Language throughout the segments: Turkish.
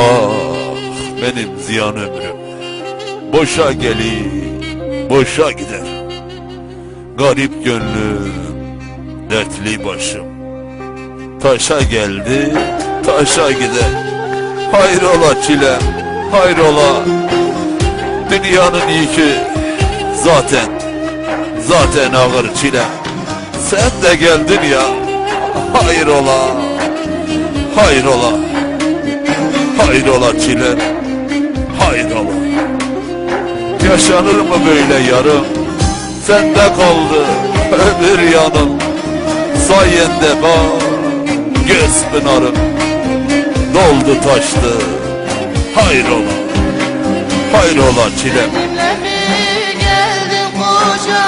Ah benim ziyan ömrüm. Boşa gelir Boşa gider. Garip gönlüm Dertli başım. Taşa geldi Taşa gider. Hayrola çilem Hayrola. Dünyanın yükü Zaten Zaten ağır çilem. Sen de geldin ya Hayrola Hayrola Hayrola çile? Hayrola? Yaşanır mı böyle yarım? Sende kaldı öbür yanım. Sayende bak Göz pınarım. Doldu taştı. Hayrola? Hayrola çilem mi geldin koca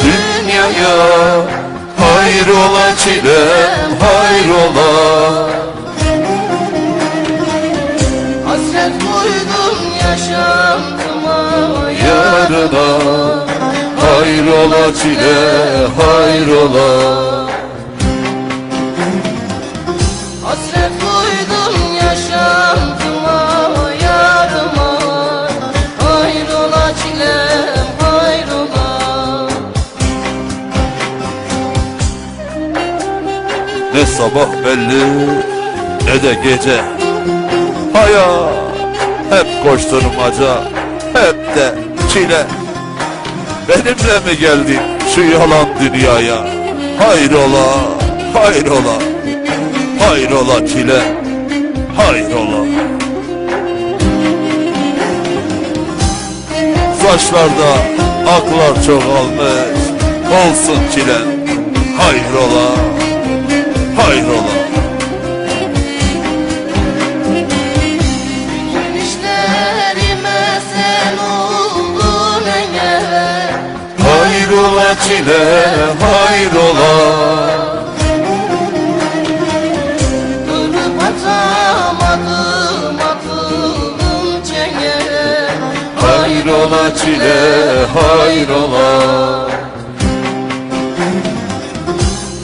Dünyaya Hayrola çilem Hayrola Hayrola çile hayrola? Hasret koydum yaşantıma yarıma. Hayrola çilem hayrola? Ne sabah belli ne de gece. Hayat hep koşturmaca hep de çile Benimle mi geldin şu yalan dünyaya? Hayrola hayrola Hayrola çile hayrola. Saçlarda aklar çoğalmış Olsun çilen hayrola Hayrola Hayrola çile hayrola? Durup atamadım atıldım çengele. Hayrola çile hayrola?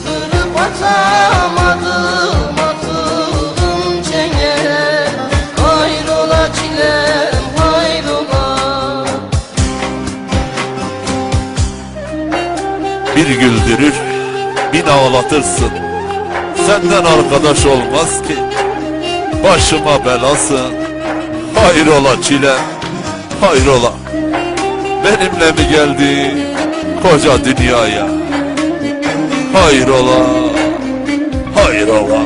Durup atamadım güldürür bin ağlatırsın. Senden arkadaş olmaz ki. Başıma belasın. Hayrola çile Hayrola. Benimle mi geldin koca dünyaya? Hayrola Hayrola